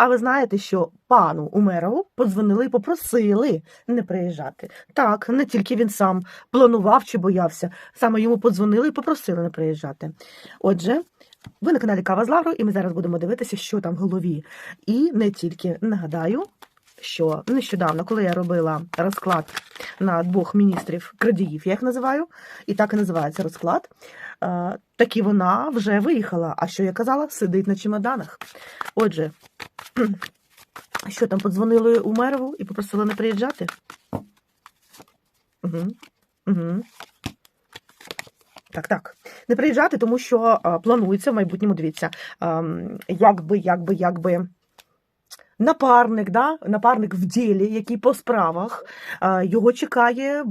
А ви знаєте, що пану Умерову подзвонили і попросили не приїжджати. Так, не тільки він сам планував чи боявся, саме йому подзвонили і попросили не приїжджати. Отже, ви на каналі Кава з Лаврою, і ми зараз будемо дивитися, що там в голові. І не тільки нагадаю, що нещодавно, коли я робила розклад на двох міністрів крадіїв, я їх називаю, і так і називається розклад. е, Таки вона вже виїхала. А що я казала? Сидить на чемоданах. Отже, що там подзвонили Умерову і попросили не приїжджати? Угу. Угу. Так, так. Не приїжджати, тому що а, планується в майбутньому, дивіться, ем, якби, якби, якби. Напарник, да? напарник в ділі, який по справах, а, його чекає.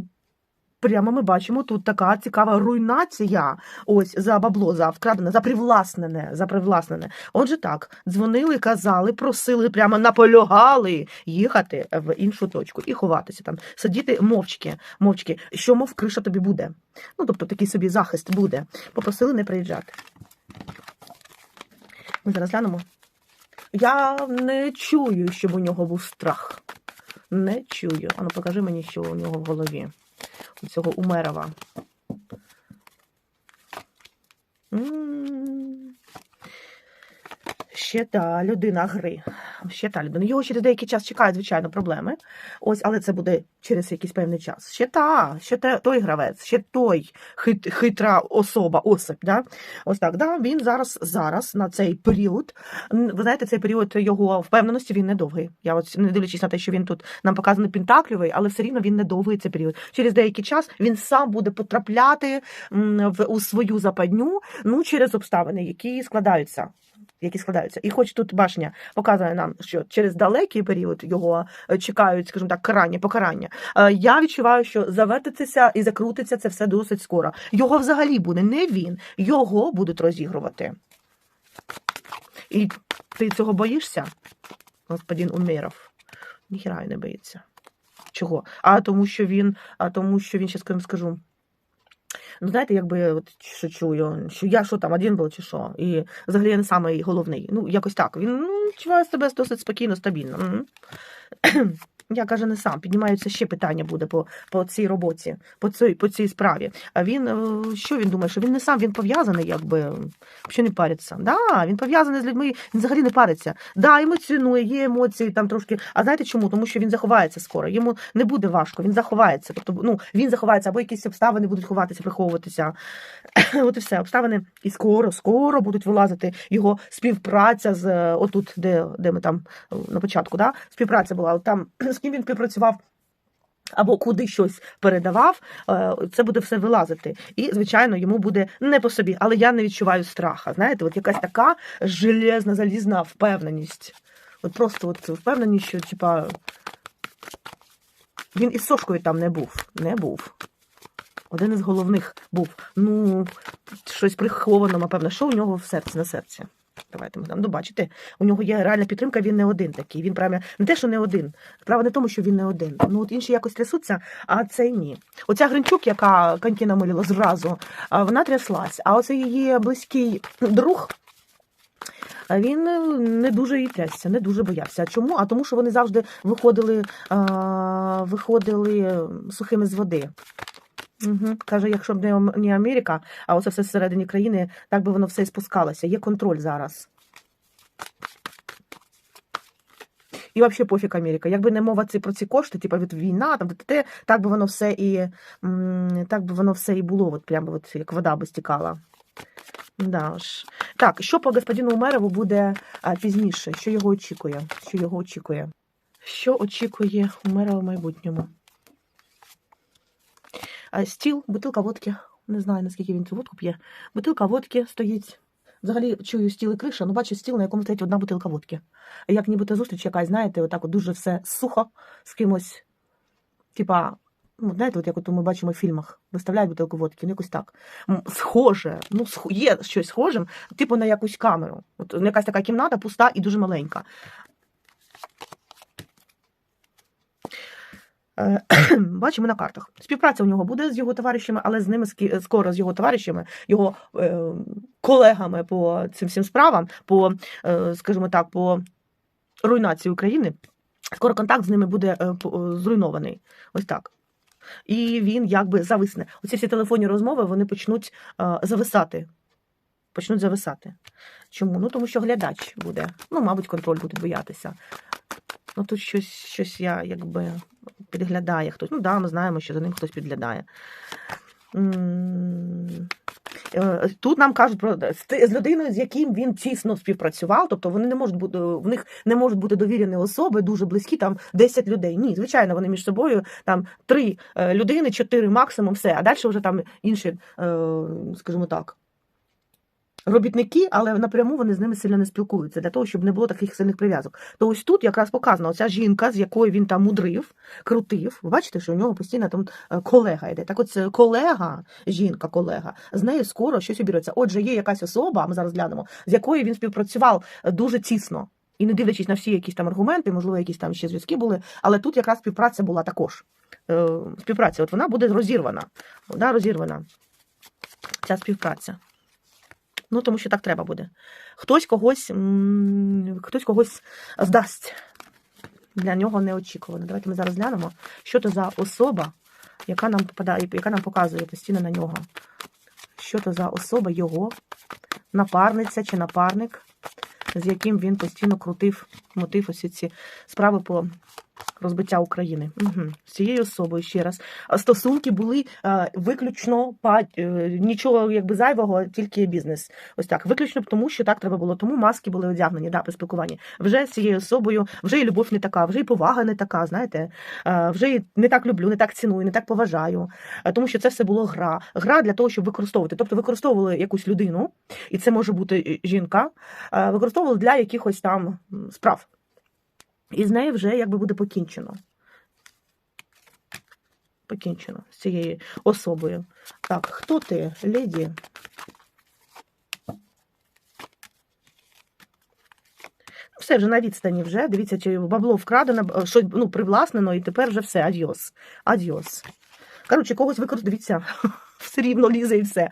Прямо ми бачимо тут така цікава руйнація. Ось за бабло, за вкрадене, за привласнене, за привласнене. Отже, так, дзвонили, казали, просили, прямо наполягали їхати в іншу точку і ховатися там, сидіти мовчки, мовчки, що мов криша тобі буде. Ну, тобто такий собі захист буде. Попросили не приїжджати. Ми зараз глянемо. Я не чую, щоб у нього був страх. Не чую. Ану, покажи мені, що у нього в голові. Цього Умерова. М. Ще та людина гри. Ще та людина. Його через деякий час чекають, звичайно, проблеми. Ось, але це буде через якийсь певний час. Ще та, ще те, той гравець, ще той хит, хитра особа, особь. Да? Ось так. Да? Він зараз, зараз на цей період. Ви знаєте, цей період його впевненості він недовгий. Я от не дивлячись на те, що він тут нам показаний пентаклювий, але все рівно він недовгий цей період. Через деякий час він сам буде потрапляти в у свою западню, ну через обставини, які складаються. Які складаються, і хоч тут башня показує нам, що через далекий період його е, чекають, скажімо так, карання, покарання. е, Я відчуваю, що завертиться і закрутиться це все досить скоро. Його взагалі буде не він, його будуть розігрувати. І ти цього боїшся, господин Умеров? Ніхіра не боїться. Чого? А тому, що він, а тому, що він скажу, скажу. Ну, знаєте, якби от що чую, що я що там один був чи що, і взагалі я не самий головний. Ну, якось так. Він ну, відчуває себе досить спокійно, стабільно. Я каже, не сам. Піднімаються ще питання буде по, по цій роботі, по цій, по цій справі. А він е, що він думає? Що він не сам, він пов'язаний, якби що не париться. Да, він пов'язаний з людьми, він взагалі не париться. Да, емоціонує, є емоції там трошки. А знаєте чому? Тому що він заховається скоро. Йому не буде важко, він заховається. Тобто, ну він заховається, або якісь обставини будуть ховатися, приховуватися. От і все, обставини і скоро, скоро будуть вилазити його співпраця з е, отут, де, де ми там е, на початку, да? співпраця була. От там з ким він співпрацював. Або куди щось передавав, е, це буде все вилазити. І, звичайно, йому буде не по собі, але я не відчуваю страха. Знаєте, от якась така железна, залізна впевненість. От просто от впевненість, що типа він із Сошкою там не був. Не був. Один із головних був. Ну, щось приховано, напевно, що у нього в серці на серці. Давайте ми там. Ну, бачите, у нього є реальна підтримка, він не один такий. Він прямо не те, що не один. Справа не тому, що він не один. Ну от інші якось трясуться, а цей ні. Оця Гринчук, яка коньки намилила зразу, вона тряслась. А оце її близький друг. Він не дуже її трясся, не дуже боявся. Чому? А тому, що вони завжди виходили, виходили сухими з води. Угу. Каже, якщо б не Америка, а оце все всередині країни, так би воно все і спускалося. Є контроль зараз. І взагалі пофіг Америка. Якби не мова ці про ці кошти, типу від війна, там те, так би воно все і так би воно все і було, от прямо от як вода би стікала. Да ж. Так, що по господину Умерову буде а, пізніше? Що його очікує? Що його очікує? Що очікує Умерова в майбутньому? Стіл, бутилка водки. Не знаю, наскільки він цю водку п'є. Бутилка водки стоїть. Взагалі чую стіл і криша, ну бачу стіл, на якому стоїть одна бутилка водки. Як нібито зустріч якась, знаєте, отак от дуже все сухо з кимось. Типа, ну, знаєте, от як от ми бачимо в фільмах, виставляють бутилку водки, ну якось так. Схоже, ну є щось схожим, типу на якусь камеру. От якась така кімната пуста і дуже маленька. Бачимо на картах. Співпраця у нього буде з його товаришами, але з ними скоро з його товаришами, його е, колегами по цим всім справам, по, е, скажімо так, по руйнації України, скоро контакт з ними буде е, е, зруйнований. Ось так. І він якби зависне. Оці всі телефонні розмови вони почнуть е, зависати. Почнуть зависати. Чому? Ну тому що глядач буде. Ну, мабуть, контроль буде боятися. Ну тут щось, щось я якби підглядає хтось. Ну да, ми знаємо, що за ним хтось підглядає. Е, Тут нам кажуть про з людиною, з яким він тісно співпрацював, тобто вони не можуть бути в них не можуть бути довірені особи, дуже близькі, там 10 людей. Ні, звичайно, вони між собою там три е, людини, чотири максимум, все. А далі вже там інші, е, скажімо так. Робітники, але напряму вони з ними сильно не спілкуються для того, щоб не було таких сильних прив'язок. То ось тут якраз показана оця жінка, з якою він там мудрив, крутив. Ви бачите, що у нього постійно там е, колега йде. Так от колега, жінка, колега, з нею скоро щось обірується. Отже, є якась особа, ми зараз глянемо, з якою він співпрацював е, дуже тісно. І не дивлячись на всі якісь там аргументи, можливо, якісь там ще зв'язки були, але тут якраз співпраця була також. Е, співпраця, от вона буде розірвана. Вона розірвана. Ця співпраця. Ну, тому що так треба буде. Хтось когось, хтось когось здасть. Для нього неочікувано. Давайте ми зараз глянемо, що то за особа, яка нам попадає, яка нам показує постійно на нього. Що то за особа його, напарниця чи напарник, з яким він постійно крутив мотив ось ці справи по розбиття України. Угу. З цією особою ще раз. Стосунки були е, виключно па, е, нічого якби зайвого, тільки бізнес. Ось так. Виключно тому, що так треба було. Тому маски були одягнені да, при спілкуванні. Вже з цією особою, вже і любов не така, вже і повага не така, знаєте, е, вже і не так люблю, не так ціную, не так поважаю. Е, Тому що це все було гра. Гра для того, щоб використовувати. Тобто використовували якусь людину, і це може бути жінка, е, використовували для якихось там справ. І з нею вже якби буде покінчено. Покінчено з цією особою. Так, хто ти, леді? Все вже на відстані вже. Дивіться, чи бабло вкрадено, б- що ну, привласнено, і тепер вже все. Адьос. Адьос. Коротше, когось використовує, дивіться, все рівно лізе і все.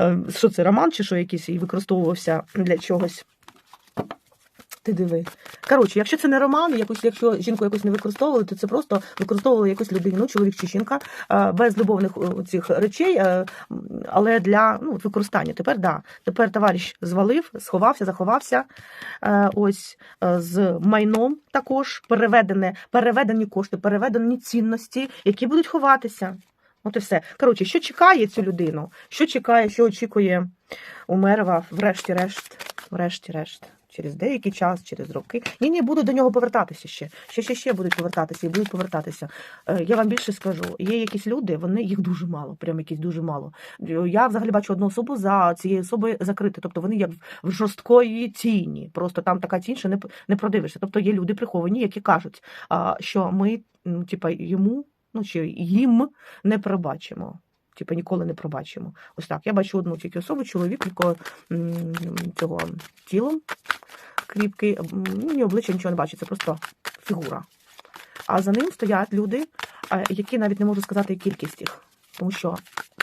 Е, Що це, роман чи що якийсь і використовувався для чогось? Ти диви. Коротше, якщо це не роман, якусь, якщо жінку якусь не використовували, то це просто використовували якусь людину, чоловік чи жінка, е, без любовних е, цих речей, е, але для ну, використання. Тепер да. Тепер товариш звалив, сховався, заховався. Ось з майном також переведене, переведені кошти, переведені цінності, які будуть ховатися. От і все. Коротше, що чекає цю людину? Що чекає, що очікує Умерова, врешті-решт, врешті-решт. Через деякий час, через роки. Ні, ні, будуть до нього повертатися ще. Ще, ще, ще будуть повертатися і будуть повертатися. Е, Я вам більше скажу, є якісь люди, вони їх дуже мало, прям якісь дуже мало. Я взагалі бачу одну особу за цією особою закрити. Тобто вони як в жорсткої тіні. Просто там така тінь, що не, не продивишся. Тобто є люди приховані, які кажуть, що ми, ну, типа, йому, ну чи їм не пробачимо. Типа ніколи не пробачимо. Ось так. Я бачу одну тільки особу, чоловік, якого цього тілом кріпкий, ні обличчя нічого не бачить, це просто фігура. А за ним стоять люди, які навіть не можу сказати кількість їх, тому що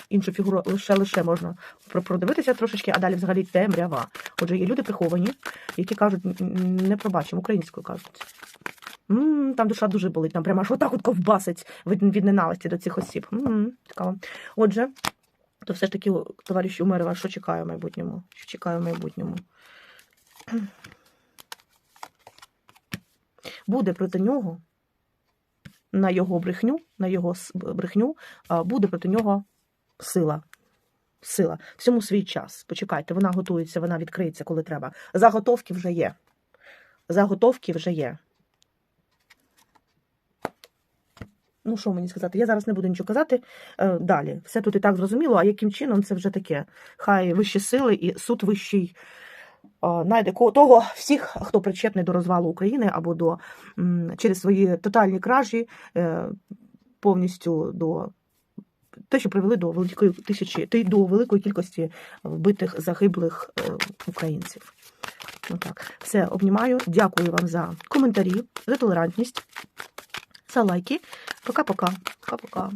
іншу фігуру лише лише можна продивитися трошечки, а далі взагалі темрява. Отже, є люди приховані, які кажуть, «Н- н- не пробачимо, українською кажуть. Там душа дуже болить, там прямо аж отак от ковбасить від, від ненависті до цих осіб. цікаво. Отже, то все ж таки, о, товариш Умерова, що чекає в майбутньому? Що чекає в майбутньому? Буде проти нього на його брехню, на його брехню, буде проти нього сила. Сила. Всьому свій час. Почекайте, вона готується, вона відкриється, коли треба. Заготовки вже є. Заготовки вже є. Ну, що мені сказати? Я зараз не буду нічого казати. Е, далі. Все тут і так зрозуміло, а яким чином це вже таке? Хай вищі сили і суд вищий е, знайде ко- того всіх, хто причетний до розвалу України або до через свої тотальні кражі, е, повністю до те, що привели до великої тисячі, ти- до великої кількості вбитих, загиблих е, українців. Ну, так. Все, обнімаю. Дякую вам за коментарі, за толерантність, за лайки. Пока-пока. Пока-пока.